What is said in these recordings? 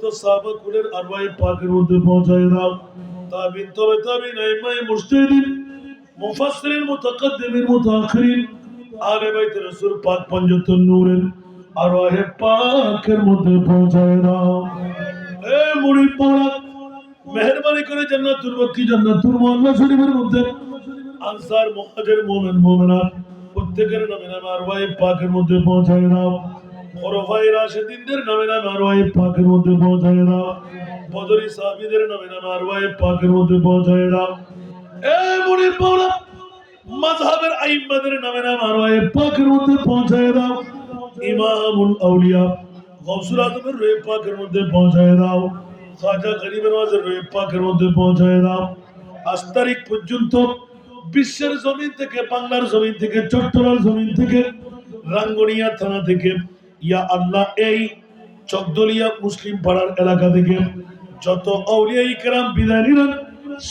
সমস্ত সাহাবা কুলের আরওয়াই পাকের মধ্যে পৌঁছায় তাবিন, তবে তাবিন আইমাই মুস্তাহিদিন মুফাসসিরিন, মুতাকাদ্দিমিন বাইত রাসূল পাক নূরের পাকের মধ্যে পৌঁছায় এ করে জান্নাতুল বাকি জান্নাতুল শরীফের মধ্যে আনসার, মুহাজির, মুমিন, মুমিনাত প্রত্যেকের নামে নামে আরওয়াহে পাকের মধ্যে পৌঁছায় দাও খোরফাই রাশিদিনদের নামে নামে আরওয়াহে পাকের মধ্যে পৌঁছায় দাও বদরি সাহাবীদের নামে নামে আরওয়াহে পাকের মধ্যে পৌঁছায় দাও এ মুড়ি পাড়া মাযহাবের আইম্মাদের নামে নামে আরওয়াহে পাকের মধ্যে পৌঁছায় দাও ইমামুল আউলিয়া গৌসুল আজমের রয়ে পাকের মধ্যে পৌঁছায় দাও খাজা গরিবের ওয়াজের রয়ে পাকের মধ্যে পৌঁছায় দাও আজ তারিখ পর্যন্ত বিশ্বের জমিন থেকে, বাংলার জমিন থেকে চট্টগ্রাম জমিন থেকে, রাঙ্গুনিয়া থানা থেকে ইয়া আল্লাহ, এই চকদলিয়া মুসলিম পাড়ার এলাকা থেকে যত আউলিয়া ইকরাম বিদায় নিলেন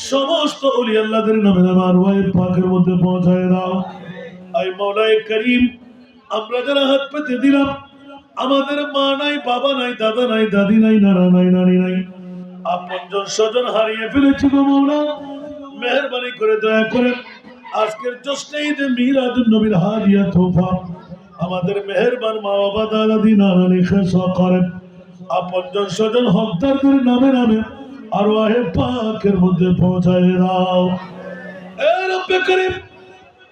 সমস্ত অলি আল্লাহদের নামে নামে আরওয়াহে পাকের মধ্যে পৌঁছায় দাও। আই মাওলায়ে করিম, আমরা যারা হাত পেতে দিলাম, আমাদের মা নাই, বাবা নাই, দাদা নাই, দাদি নাই, নানা নাই, নানি নাই আপনজন স্বজন হারিয়ে ফেলেছি গো মৌলা। মেহরবানি করে দয়া করে আজকের জ্যৈষ্ঠ ঈদে মিরাজুন নবীর হাদিয়া তোফা। আমাদের মেহেরবান মা বাবা দাদা নিখে করেন। আপনজন স্বজন হকদারদের নামে নামে আর ওয়াহে পাকের মধ্যে পৌঁছায় দাও।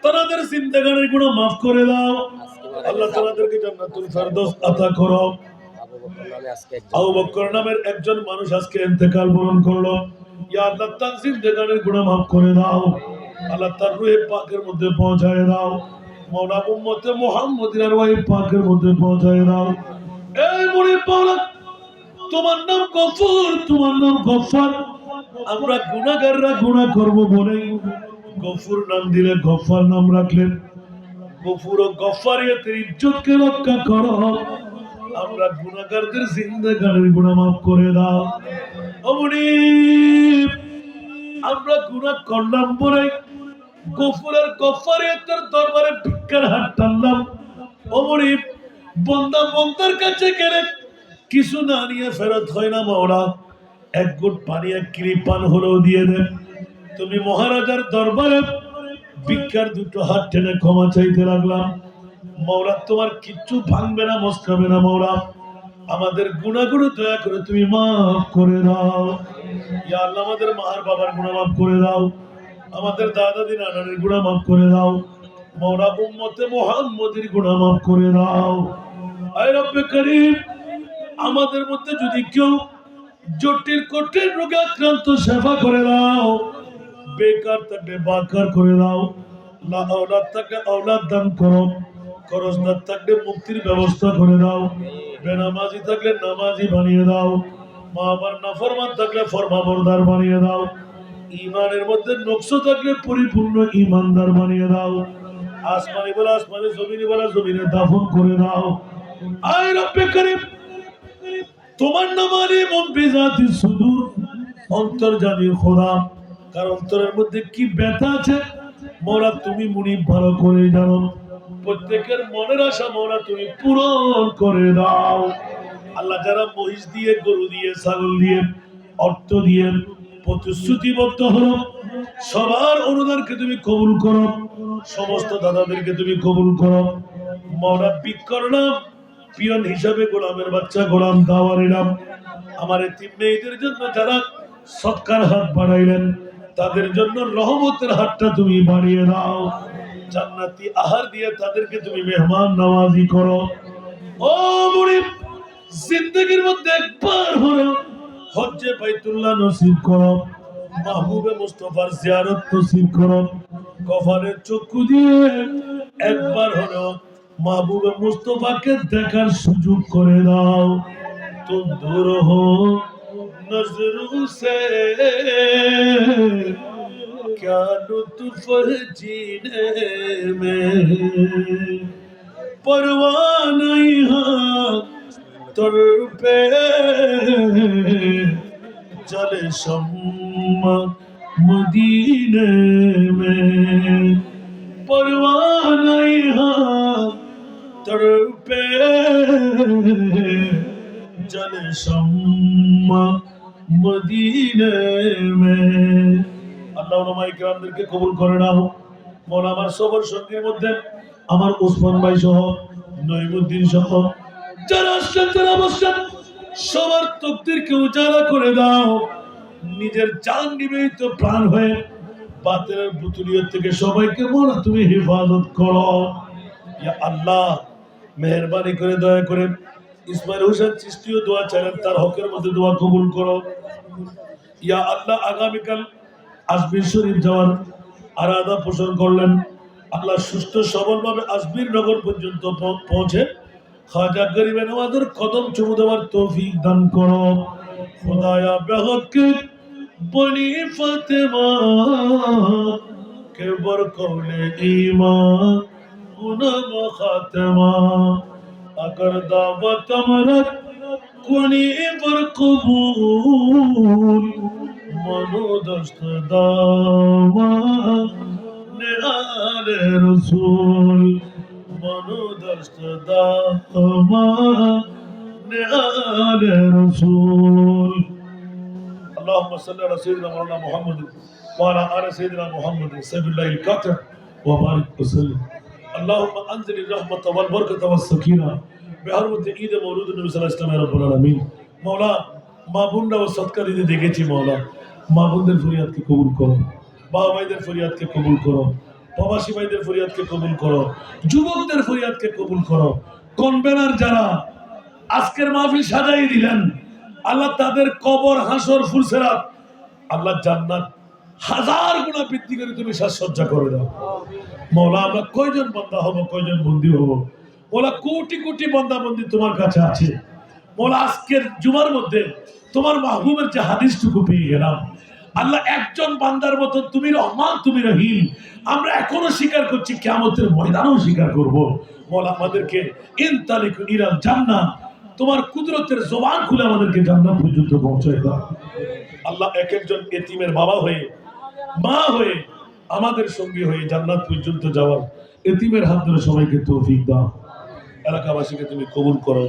তাদের জিন্দেগানের গুণ মাফ করে দাও। আল্লাহ তাদেরকে জান্নাতুল ফেরদৌস আতা করো। আবু বকর নামের একজন মানুষ আজকে ইন্তেকাল বরণ করল। ইয়া আল্লাহ তার জিন্দেগানের গুণ মাফ করে দাও। আল্লাহ তার রুহে পাকের মধ্যে পৌঁছায় দাও। আমরা গুনাহ করব বলে গফুর নাম দিলে গফার নাম রাখলেন। গফুর ও গফারিয়াতের ইজ্জতকে রক্ষা আমরা জিন্দেগানের গুনাহ মাফ করে দাও। আমরা গুনাহ করলাম গফারিয়াতের দরবারে ভিক্ষার হাত টানলাম অমনি বন্দা বন্দার কাছে গেলে কিছু না নিয়ে ফেরত হয় না মাওলা। এক গুট পানি, এক কৃপান হলেও দিয়ে দেন। তুমি মহারাজার দরবারে ভিক্ষার দুটো হাত টেনে ক্ষমা চাইতে লাগলাম। মৌলা তোমার কিচ্ছু ভাঙবে না, মস্কাবে না মৌলা আমাদের গুণাগুলো দয়া করে তুমি মাফ করে দাও। আল্লাহ, আমাদের মার বাবার গুণা মাফ করে দাও। আমাদের দাদা দিন নানানের গুণা মাফ করে দাও। মৌলা উম্মতে মোহাম্মদের গুণা মাফ করে দাও। আয় রব্বে আমাদের মধ্যে যদি কেউ জটিল, কঠিন রোগে আক্রান্ত, সেবা করে দাও, বেকার থাকলে বাকার করে দাও। না আওলাদ থাকলে আওলাদ দান করো, খরচদার থাকলে মুক্তির ব্যবস্থা করে দাও। বেনামাজি থাকলে নামাজি বানিয়ে দাও। মা আবার নাফরমান থাকলে ফরমাবরদার বানিয়ে দাও। ইমানের মধ্যে নকশ থাকলে পরিপূর্ণ ইমানদার বানিয়ে দাও। আসমানি বলা, আসমানি জমিনি বলা, জমিনে দাফন করে দাও। আয় রব্বে করিম, তোমার নাম আলী মন বেজাতি সুদূর জানি খোদা। কার অন্তরের মধ্যে কি ব্যথা আছে? মোরা তুমি মুনি ভালো করে জানো। প্রত্যেকের মনের আশা মোরা তুমি পূরণ করে দাও। আল্লাহ যারা মহিষ দিয়ে, গরু দিয়ে, ছাগল দিয়ে, অর্থ দিয়ে প্রতিশ্রুতিবদ্ধ হলো সবার অনুদানকে তুমি কবুল করো। সমস্ত দাদাদেরকে তুমি কবুল করো। মৌরা বিকর নাম পিয়ন হিসাবে গোলামের বাচ্চা, গোলাম দাওয়ার এলাম আমার এতিম মেয়েদের জন্য যারা সৎকার হাত বাড়াইলেন, তাদের জন্য রহমতের হাতটা তুমি বাড়িয়ে দাও। জান্নাতি আহার দিয়ে তাদেরকে তুমি মেহমান নওয়াজি করো। ও মুড়ি জিন্দগির মধ্যে একবার হলো হজ্জে বাইতুল্লাহ নসিব করো। মাহবুবে মুস্তফার জিয়ারত নসিব করো কফারের চক্ষু দিয়ে একবার হলো মাহবুবে মুস্তফাকে দেখার সুযোগ করে দাও তো দূর হো নজরু সে क्या लुत्फ है जीने में परवाह नहीं हाँ तर मदीने में परवाह नहीं हाँ तर पे चले शम्मा মদিনে মে আল্লাহ ওলামাই কেরামদেরকে কবুল করে নাও মন আমার সবর সঙ্গীর মধ্যে আমার ওসমান ভাই সহ নইমুদ্দিন সহ যারা আসছেন যারা বসছেন সবার তকদিরকে উজালা করে দাও নিজের জান নিবেদিত প্রাণ হয়ে বাতিলের বুতুলিয়ত থেকে সবাইকে বলো, তুমি হেফাজত করো। ইয়া আল্লাহ, মেহরবানি করে, দয়া করে ইসমাইল হোসেন চিস্তিও দোয়া চাইলেন, তার হকের মধ্যে দোয়া কবুল করো। ইয়া আল্লাহ, আগামীকাল আজমির শরীফ যাওয়ার আরাধা পোষণ করলেন। আল্লাহ সুস্থ, সবলভাবে আজমির নগর পর্যন্ত পৌঁছে খাজা গরিবে আমাদের কদম চুমু দেওয়ার তৌফিক দান করো। খোদায়া বেহকে বনি ফতেমা কেবর কৌলে ইমা উনম খাতমা। আগর দাওয়াত আমরত কোনি বর কবুল মনো দস্ত দাওয়া নেহাল রসুল মনো দস্ত দাওয়া নেহাল রসুল। اللهم صل على سيدنا مولانا محمد وعلى ال سيدنا محمد سيد الله الكاتب وبارك وسلم اللهم انزل الرحمه والبركه والسكينه بحرمه عيد مولود النبي صلى الله عليه وسلم يا رب العالمين মৌলা মা বোনরা ও সৎকার দিতে দেখেছি মৌলা মা বোনদের ফরিয়াদকে কবুল করো বাবা ভাইদের ফরিয়াদকে কবুল করো প্রবাসী ভাইদের ফরিয়াদকে কবুল করো যুবকদের ফরিয়াদকে কবুল করো কনভেনার যারা আজকের মাহফিল সাজাই দিলেন আল্লাহ তাদের কবর, হাসর ফুলসেরাত আল্লাহ জান্নাত হাজার গুণা বৃদ্ধি করে তুমি সাজসজ্জা করে দাও। মৌলা, আমরা কয়জন বন্দা হব, কয়জন বন্দী হব? মৌলা, কোটি কোটি বন্দা বন্দি তোমার কাছে আছে। মৌলা, আজকের জুমার মধ্যে তোমার মাহবুবের যে হাদিসটুকু পেয়ে গেলাম। আল্লাহ, একজন বান্দার মতো তুমি রহমান, তুমি রহিম। আমরা এখনও স্বীকার করছি কেমতের ময়দানও স্বীকার করব। মৌলা, আমাদেরকে ইনতালিক ইরাল জান্নাত তোমার কুদরতের জবান খুলে আমাদেরকে জান্নাত পর্যন্ত পৌঁছায় দাও। আল্লাহ এক একজন এতিমের বাবা হয়ে মা হয়ে আমাদের সঙ্গী হয়ে জান্নাত পর্যন্ত যাওয়ার এতিমের হাত ধরে সবাইকে তৌফিক দাও। এলাকাবাসীকে তুমি কবুল করো।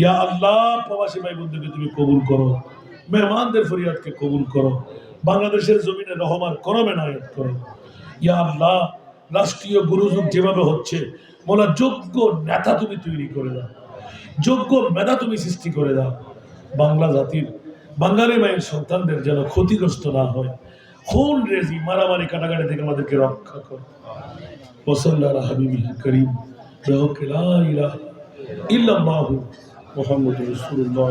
ইয়া আল্লাহ প্রবাসী ভাই বন্ধুকে তুমি কবুল করো। মেহমানদের ফরিয়াদকে কবুল করো। বাংলাদেশের জমিনে রহমান করমে নায়ত করো। ইয়া আল্লাহ রাষ্ট্রীয় গুরুযুগ যেভাবে হচ্ছে মোলা যোগ্য নেতা তুমি তৈরি করে দাও। যোগ্য মেধা তুমি সৃষ্টি করে দাও। বাংলা জাতির, বাঙালি মায়ের সন্তানদের যেন ক্ষতিগ্রস্ত না হয়। খুন, রেজি, মারামারি, কাটাকাটি থেকে আমাদেরকে রক্ষা করো। ওসল্লাহ হাবিবি করিম। লা ইলাহা ইল্লাল্লাহু মুহাম্মাদুর রাসূলুল্লাহ।